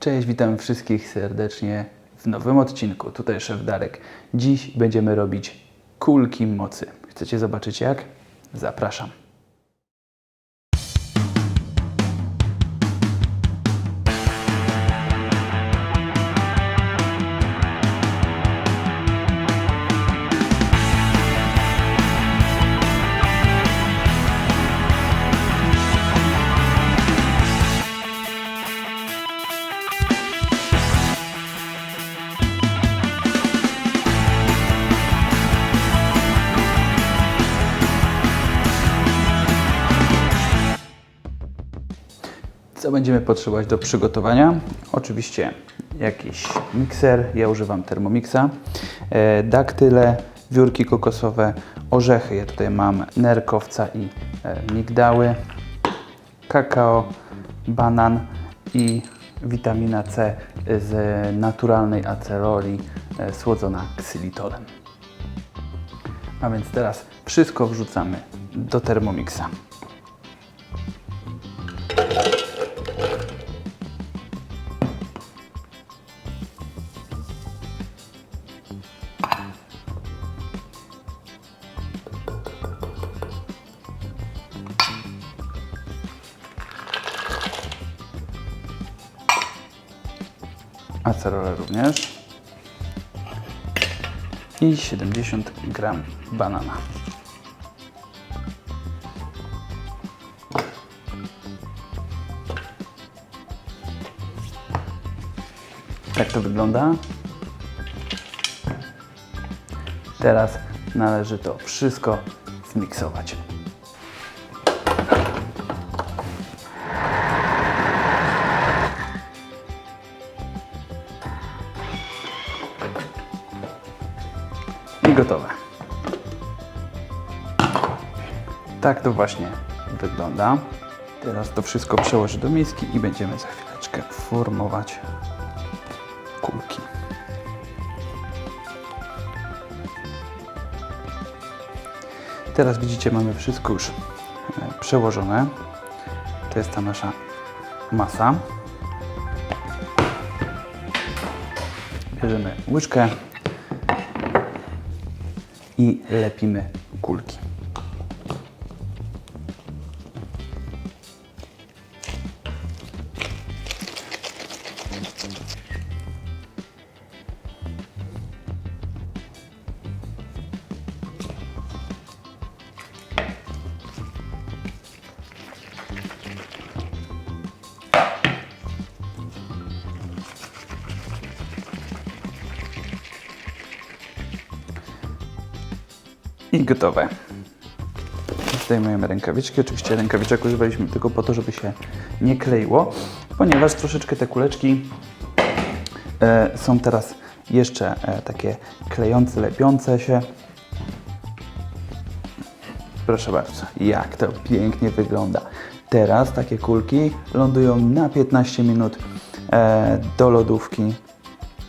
Cześć, witam wszystkich serdecznie w nowym odcinku. Tutaj szef Darek. Dziś będziemy robić kulki mocy. Chcecie zobaczyć jak? Zapraszam. Co będziemy potrzebować do przygotowania? Oczywiście jakiś mikser, ja używam Thermomixa, e, daktyle, wiórki kokosowe, orzechy, ja tutaj mam nerkowca i e, migdały, kakao, banan i witamina C z naturalnej aceroli e, słodzona ksylitolem. A więc teraz wszystko wrzucamy do Thermomixa. Acerolę również. I 70 gram banana. Tak to wygląda. Teraz należy to wszystko zmiksować. Gotowe. Tak to właśnie wygląda. Teraz to wszystko przełożę do miski i będziemy za chwileczkę formować kulki. Teraz widzicie, mamy wszystko już e, przełożone. To jest ta nasza masa. Bierzemy łyżkę i lepimy kulki. I gotowe. Zdejmujemy rękawiczki. Oczywiście rękawiczek używaliśmy tylko po to, żeby się nie kleiło, ponieważ troszeczkę te kuleczki e, są teraz jeszcze e, takie klejące, lepiące się. Proszę bardzo, jak to pięknie wygląda. Teraz takie kulki lądują na 15 minut e, do lodówki,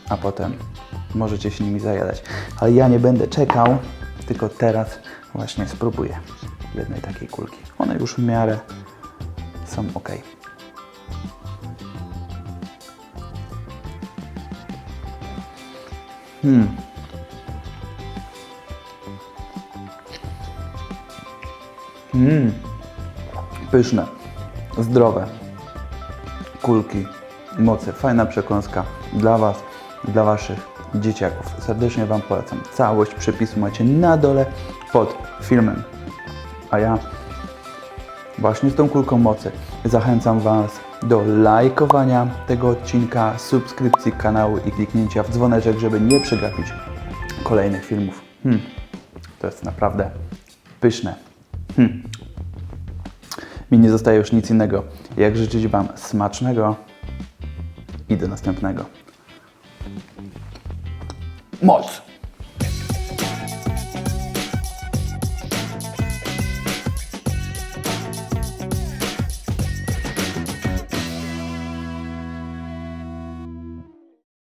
a potem możecie się nimi zajadać. Ale ja nie będę czekał, tylko teraz właśnie spróbuję jednej takiej kulki. One już w miarę są ok. Hmm. Mmm. Pyszne, zdrowe kulki mocy. Fajna przekąska dla Was, dla Waszych dzieciaków. Serdecznie Wam polecam. Całość przepisu macie na dole pod filmem. A ja właśnie z tą kulką mocy zachęcam Was do lajkowania tego odcinka, subskrypcji kanału i kliknięcia w dzwoneczek, żeby nie przegapić kolejnych filmów. Hmm. To jest naprawdę pyszne. Hmm. Mi nie zostaje już nic innego, jak życzyć Wam smacznego i do następnego. Mose.